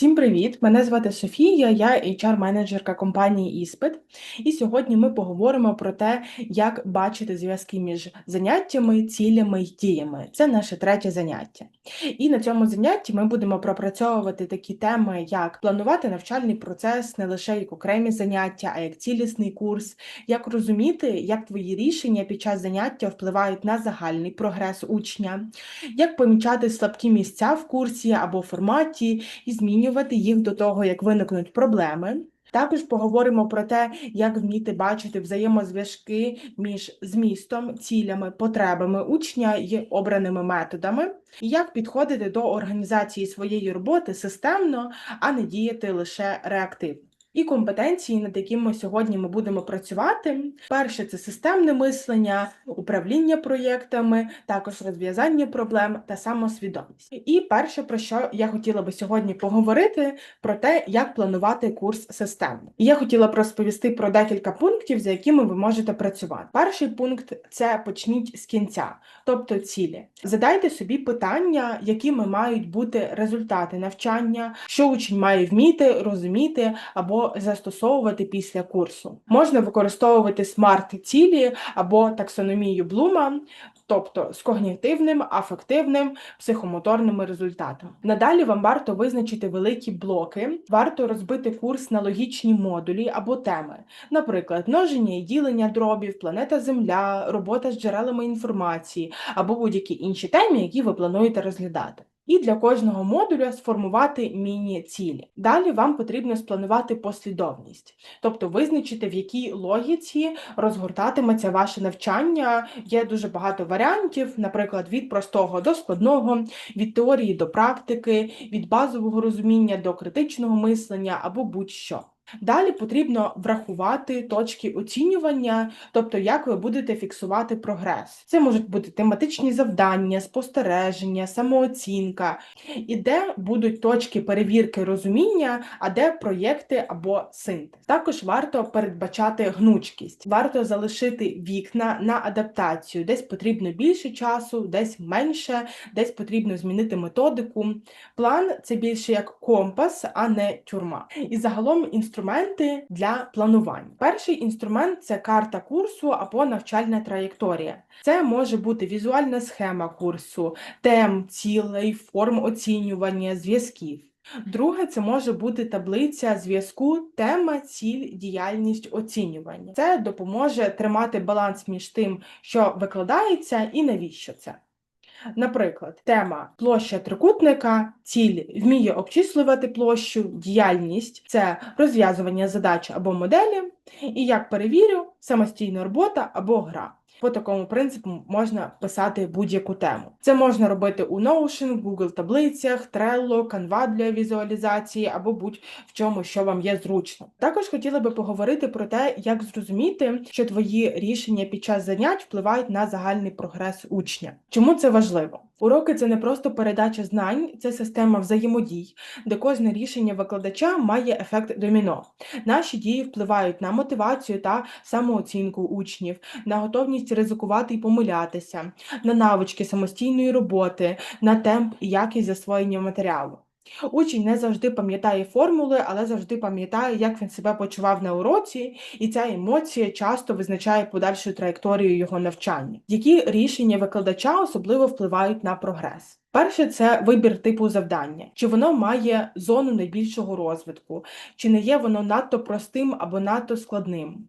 Всім привіт! Мене звати Софія, я HR-менеджерка компанії Іспит. І сьогодні ми поговоримо про те, як бачити зв'язки між заняттями, цілями й діями. Це наше третє заняття. І на цьому занятті ми будемо пропрацьовувати такі теми, як планувати навчальний процес не лише як окремі заняття, а як цілісний курс, як розуміти, як твої рішення під час заняття впливають на загальний прогрес учня, як помічати слабкі місця в курсі або форматі і змінювати їх до того, як виникнуть проблеми. Також поговоримо про те, як вміти бачити взаємозв'язки між змістом, цілями, потребами учня і обраними методами, і як підходити до організації своєї роботи системно, а не діяти лише реактивно. І компетенції, над якими сьогодні ми будемо працювати. Перше це системне мислення, управління проєктами, також розв'язання проблем та самосвідомість. І перше, про що я хотіла би сьогодні поговорити, про те, як планувати курс системно. І я хотіла б розповісти про декілька пунктів, за якими ви можете працювати. Перший пункт це почніть з кінця, тобто цілі. Задайте собі питання, якими мають бути результати навчання, що учень має вміти, розуміти або застосовувати після курсу. Можна використовувати смарт-цілі або таксономію Блума, тобто з когнітивним, афективним, психомоторними результатами. Надалі вам варто визначити великі блоки, варто розбити курс на логічні модулі або теми, наприклад, множення і ділення дробів, планета Земля, робота з джерелами інформації або будь-які інші теми, які ви плануєте розглядати і для кожного модуля сформувати міні-цілі. Далі вам потрібно спланувати послідовність, тобто визначити, в якій логіці розгортатиметься ваше навчання. Є дуже багато варіантів, наприклад, від простого до складного, від теорії до практики, від базового розуміння до критичного мислення або будь-що. Далі потрібно врахувати точки оцінювання, тобто як ви будете фіксувати прогрес. Це можуть бути тематичні завдання, спостереження, самооцінка, і де будуть точки перевірки розуміння, а де проєкти або синтез. Також варто передбачати гнучкість, варто залишити вікна на адаптацію, десь потрібно більше часу, десь менше, десь потрібно змінити методику. План це більше як компас, а не тюрма. І загалом інструмент інструменти для планування. Перший інструмент це карта курсу або навчальна траєкторія. Це може бути візуальна схема курсу, тем, цілей, форм оцінювання, зв'язків. Друге, це може бути таблиця зв'язку, тема, ціль, діяльність оцінювання. Це допоможе тримати баланс між тим, що викладається, і навіщо це. Наприклад, тема площа трикутника, ціль. Вміє обчислювати площу, діяльність. Це розв'язування задач або моделі, і як перевірю, самостійна робота або гра. По такому принципу можна писати будь-яку тему. Це можна робити у Notion, Google таблицях, Trello, Canva для візуалізації або будь-в чому, що вам є зручно. Також хотіла би поговорити про те, як зрозуміти, що твої рішення під час занять впливають на загальний прогрес учня. Чому це важливо? Уроки це не просто передача знань, це система взаємодій, де кожне рішення викладача має ефект доміно. Наші дії впливають на мотивацію та самооцінку учнів, на готовність ризикувати і помилятися, на навички самостійної роботи, на темп і якість засвоєння матеріалу. Учень не завжди пам'ятає формули, але завжди пам'ятає, як він себе почував на уроці, і ця емоція часто визначає подальшу траєкторію його навчання. Які рішення викладача особливо впливають на прогрес? Перше це вибір типу завдання, чи воно має зону найбільшого розвитку, чи не є воно надто простим або надто складним.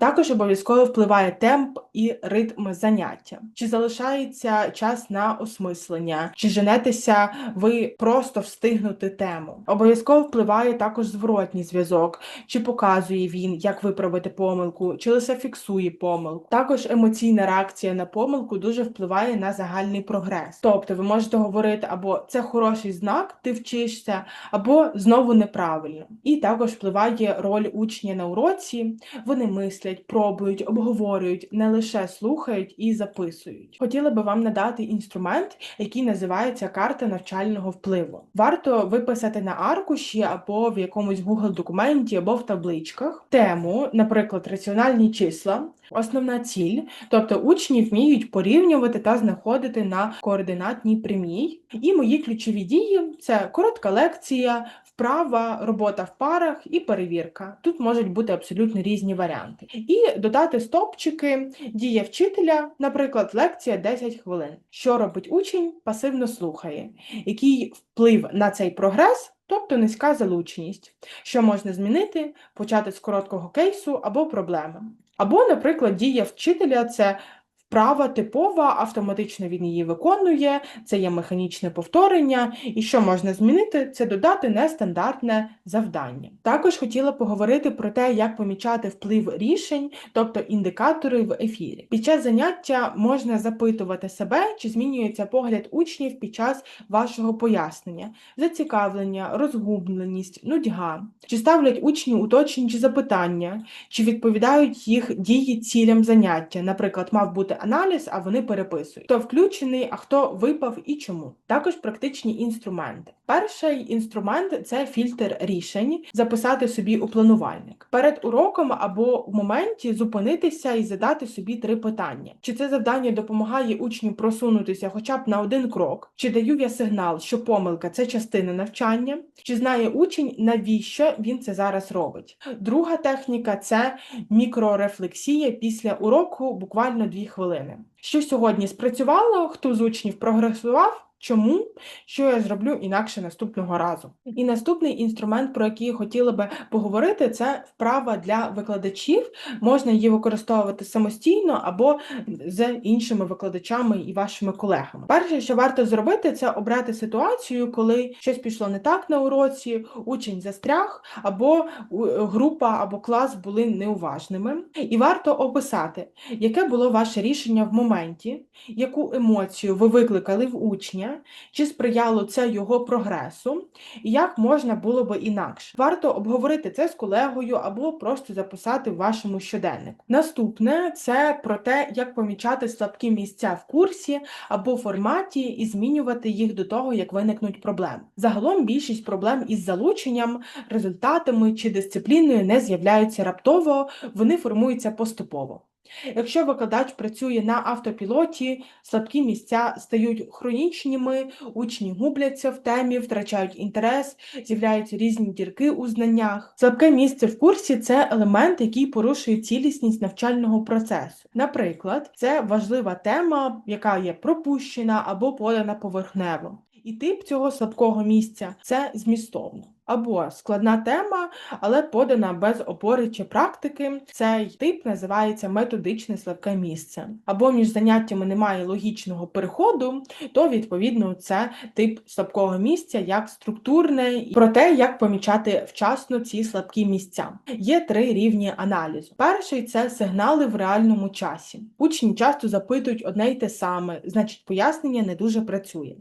Також обов'язково впливає темп і ритм заняття. Чи залишається час на осмислення, чи женетеся ви просто встигнути тему. Обов'язково впливає також зворотній зв'язок, чи показує він, як виправити помилку, чи лише фіксує помилку. Також емоційна реакція на помилку дуже впливає на загальний прогрес. Тобто ви можете говорити або це хороший знак, ти вчишся, або знову неправильно. І також впливає роль учня на уроці. Вони мислять, пробують, обговорюють, не лише слухають і записують. Хотіла би вам надати інструмент, який називається карта навчального впливу. Варто виписати на аркуші або в якомусь Google документі, або в табличках тему, наприклад, раціональні числа. Основна ціль, тобто учні вміють порівнювати та знаходити на координатній прямій. І мої ключові дії це коротка лекція, вправа, робота в парах і перевірка. Тут можуть бути абсолютно різні варіанти. І додати стопчики, дія вчителя, наприклад, лекція 10 хвилин. Що робить учень? Пасивно слухає. Який вплив на цей прогрес? Тобто низька залученість, що можна змінити, почати з короткого кейсу або проблеми. Або, наприклад, дія вчителя це вправа типова, автоматично він її виконує, це є механічне повторення, і що можна змінити, це додати нестандартне завдання. Також хотіла поговорити про те, як помічати вплив рішень, тобто індикатори в ефірі. Під час заняття можна запитувати себе, чи змінюється погляд учнів під час вашого пояснення, зацікавлення, розгубленість, нудьга, чи ставлять учні уточнюючі запитання, чи відповідають їх дії цілям заняття, наприклад, мав бути аналіз, а вони переписують. Хто включений, а хто випав і чому. Також практичні інструменти. Перший інструмент це фільтр рішень, записати собі у планувальник. Перед уроком або в моменті зупинитися і задати собі три питання: чи це завдання допомагає учню просунутися хоча б на один крок, чи даю я сигнал, що помилка це частина навчання, чи знає учень, навіщо він це зараз робить. Друга техніка це мікрорефлексія після уроку, буквально дві хвилини. Що сьогодні спрацювало, хто з учнів прогресував? Чому? Що я зроблю інакше наступного разу? І наступний інструмент, про який я хотіла би поговорити, це вправа для викладачів. Можна її використовувати самостійно або з іншими викладачами і вашими колегами. Перше, що варто зробити, це обрати ситуацію, коли щось пішло не так на уроці, учень застряг, або група або клас були неуважними. І варто описати, яке було ваше рішення в моменті, яку емоцію ви викликали в учня чи сприяло це його прогресу, і як можна було би інакше. Варто обговорити це з колегою або просто записати в вашому щоденнику. Наступне це про те, як помічати слабкі місця в курсі або форматі і змінювати їх до того, як виникнуть проблеми. Загалом більшість проблем із залученням, результатами чи дисципліною не з'являються раптово, вони формуються поступово. Якщо викладач працює на автопілоті, слабкі місця стають хронічними, учні губляться в темі, втрачають інтерес, з'являються різні дірки у знаннях. Слабке місце в курсі це елемент, який порушує цілісність навчального процесу. Наприклад, це важлива тема, яка є пропущена або подана поверхнево. І тип цього слабкого місця це змістовно або складна тема, але подана без опори чи практики. Цей тип називається методичне слабке місце. Або між заняттями немає логічного переходу, то відповідно це тип слабкого місця як структурне, про те, як помічати вчасно ці слабкі місця. Є три рівні аналізу. Перший це сигнали в реальному часі. Учні часто запитують одне й те саме, значить пояснення не дуже працює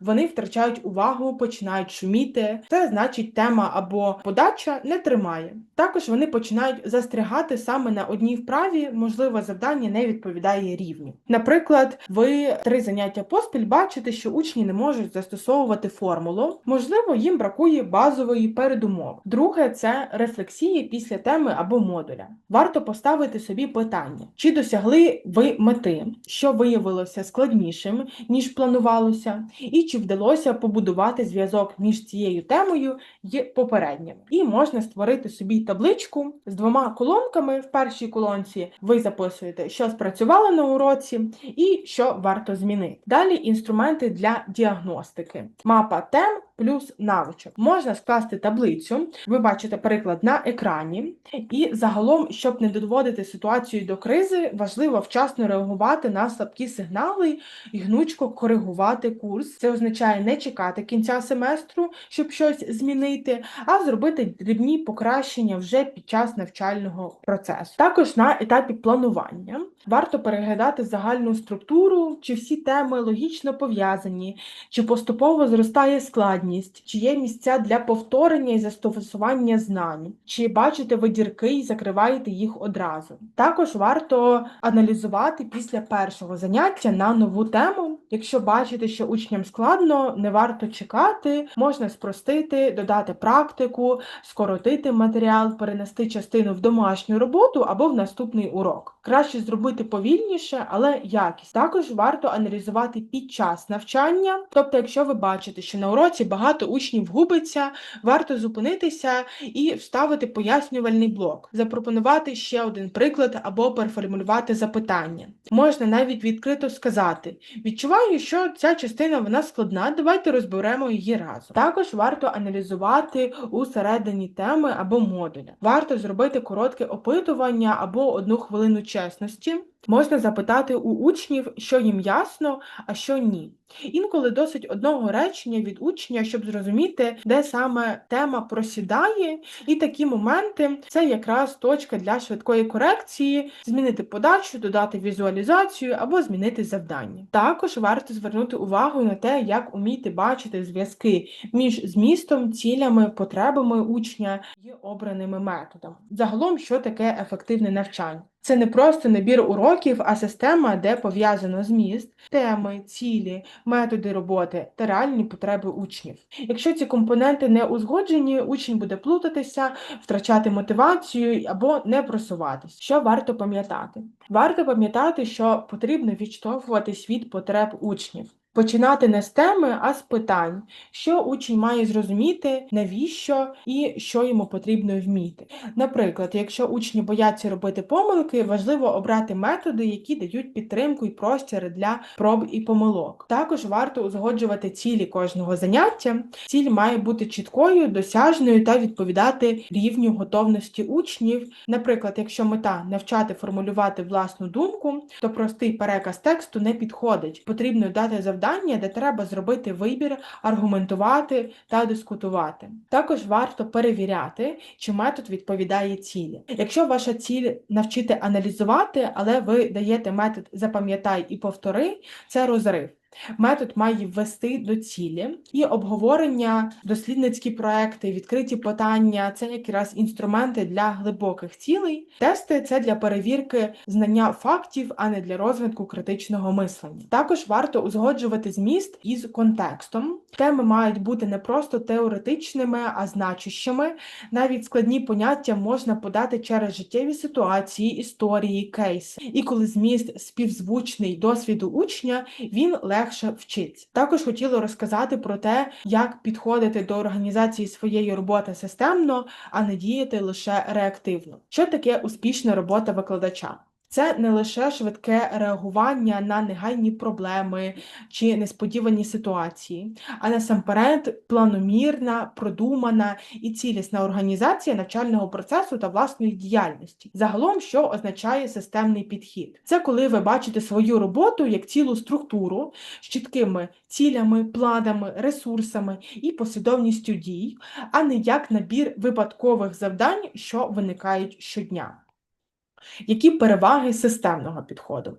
вони втрачають увагу, починають шуміти. Це значить, тема або подача не тримає. Також вони починають застрягати саме на одній вправі, можливо, завдання не відповідає рівню. Наприклад, ви три заняття поспіль бачите, що учні не можуть застосовувати формулу, можливо, їм бракує базової передумови. Друге це рефлексії після теми або модуля. Варто поставити собі питання, чи досягли ви мети, що виявилося складнішим, ніж планувалося, і чи вдалося побудувати зв'язок між цією темою і попереднім. І можна створити собі табличку з двома колонками. В першій колонці ви записуєте, що спрацювало на уроці, і що варто змінити. Далі інструменти для діагностики. Мапа тем плюс навичок. Можна скласти таблицю, ви бачите приклад на екрані, і загалом, щоб не доводити ситуацію до кризи, важливо вчасно реагувати на слабкі сигнали і гнучко коригувати курс. Це означає не чекати кінця семестру, щоб щось змінити, а зробити дрібні покращення вже під час навчального процесу. Також на етапі планування варто переглядати загальну структуру, чи всі теми логічно пов'язані, чи поступово зростає складність, чи є місця для повторення і застосування знань, чи бачите ви дірки і закриваєте їх одразу. Також варто аналізувати після першого заняття на нову тему, якщо бачите, що учням складно не варто чекати, можна спростити, додати практику, скоротити матеріал, перенести частину в домашню роботу або в наступний урок. Краще зробити повільніше, але якість. Також варто аналізувати під час навчання. Тобто, якщо ви бачите, що на уроці багато учнів губиться, варто зупинитися і вставити пояснювальний блок, запропонувати ще один приклад або переформулювати запитання. Можна навіть відкрито сказати: відчуваю, що ця частина вона складна, давайте розберемо її разом. Також варто аналізувати усередині теми або модуля. Варто зробити коротке опитування або одну хвилину чесності. Можна запитати у учнів, що їм ясно, а що ні. Інколи досить одного речення від учня, щоб зрозуміти, де саме тема просідає, і такі моменти це якраз точка для швидкої корекції, змінити подачу, додати візуалізацію або змінити завдання. Також варто звернути увагу на те, як уміти бачити зв'язки між змістом, цілями, потребами учня і обраними методами. Загалом, що таке ефективне навчання? Це не просто набір уроків, а система, де пов'язано зміст, теми, цілі, методи роботи та реальні потреби учнів. Якщо ці компоненти не узгоджені, учень буде плутатися, втрачати мотивацію або не просуватись. Що варто пам'ятати? Варто пам'ятати, що потрібно відштовхуватись від потреб учнів. Починати не з теми, а з питань, що учень має зрозуміти, навіщо і що йому потрібно вміти. Наприклад, якщо учні бояться робити помилки, важливо обрати методи, які дають підтримку і простір для проб і помилок. Також варто узгоджувати цілі кожного заняття. Ціль має бути чіткою, досяжною та відповідати рівню готовності учнів. Наприклад, якщо мета навчати формулювати власну думку, то простий переказ тексту не підходить. Потрібно дати завдання завдання, де треба зробити вибір, аргументувати та дискутувати. Також варто перевіряти, чи метод відповідає цілі. Якщо ваша ціль навчити аналізувати, але ви даєте метод запам'ятай і повтори, це розрив. Метод має ввести до цілі і обговорення, дослідницькі проекти, відкриті питання це якраз інструменти для глибоких цілей. Тести це для перевірки знання фактів, а не для розвитку критичного мислення. Також варто узгоджувати зміст із контекстом. Теми мають бути не просто теоретичними, а значущими. Навіть складні поняття можна подати через життєві ситуації, історії, кейси. І коли зміст співзвучний досвіду учня, він легко легше вчиться. Також хотіла розказати про те, як підходити до організації своєї роботи системно, а не діяти лише реактивно. Що таке успішна робота викладача? Це не лише швидке реагування на негайні проблеми чи несподівані ситуації, а насамперед планомірна, продумана і цілісна організація навчального процесу та власної діяльності. Загалом, що означає системний підхід? Це коли ви бачите свою роботу як цілу структуру з чіткими цілями, планами, ресурсами і послідовністю дій, а не як набір випадкових завдань, що виникають щодня. Які переваги системного підходу?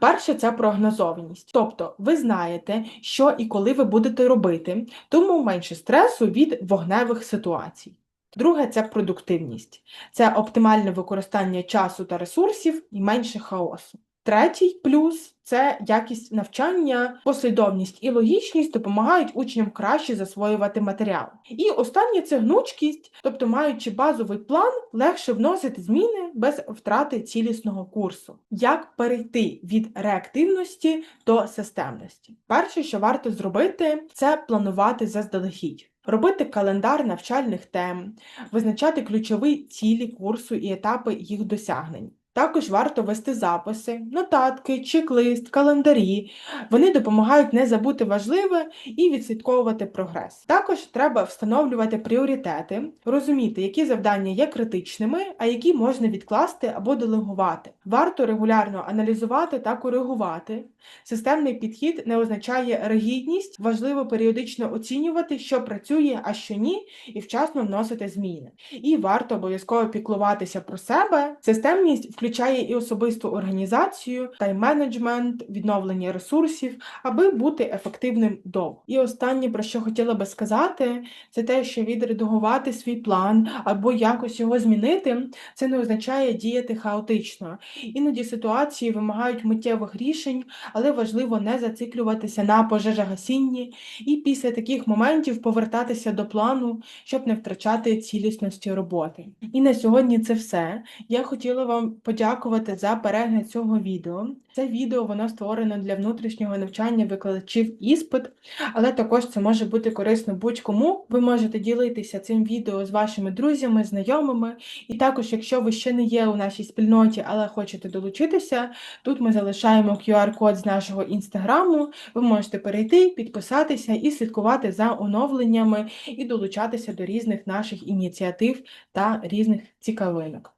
Перше, це прогнозованість. Тобто ви знаєте, що і коли ви будете робити, тому менше стресу від вогневих ситуацій. Друге це продуктивність, це оптимальне використання часу та ресурсів і менше хаосу. Третій плюс це якість навчання, послідовність і логічність допомагають учням краще засвоювати матеріал. І останнє це гнучкість, тобто, маючи базовий план, легше вносити зміни без втрати цілісного курсу. Як перейти від реактивності до системності? Перше, що варто зробити, це планувати заздалегідь. Робити календар навчальних тем, визначати ключові цілі курсу і етапи їх досягнень. Також варто вести записи, нотатки, чек-лист, календарі. Вони допомагають не забути важливе і відслідковувати прогрес. Також треба встановлювати пріоритети, розуміти, які завдання є критичними, а які можна відкласти або делегувати. Варто регулярно аналізувати та коригувати. Системний підхід не означає ригідність, важливо періодично оцінювати, що працює, а що ні, і вчасно вносити зміни. І варто обов'язково піклуватися про себе. Системність включає і особисту організацію, тайм-менеджмент, відновлення ресурсів, аби бути ефективним довго. І останнє, про що хотіла би сказати, це те, що відредагувати свій план або якось його змінити, це не означає діяти хаотично. Іноді ситуації вимагають миттєвих рішень, але важливо не зациклюватися на пожежогасінні і після таких моментів повертатися до плану, щоб не втрачати цілісності роботи. І на сьогодні це все. Я хотіла вам подякувати за перегляд цього відео. Це відео воно створено для внутрішнього навчання викладачів іспит, але також це може бути корисно будь-кому. Ви можете ділитися цим відео з вашими друзями, знайомими. І також, якщо ви ще не є у нашій спільноті, але хочете долучитися, тут ми залишаємо QR-код з нашого інстаграму. Ви можете перейти, підписатися і слідкувати за оновленнями і долучатися до різних наших ініціатив та різних цікавинок.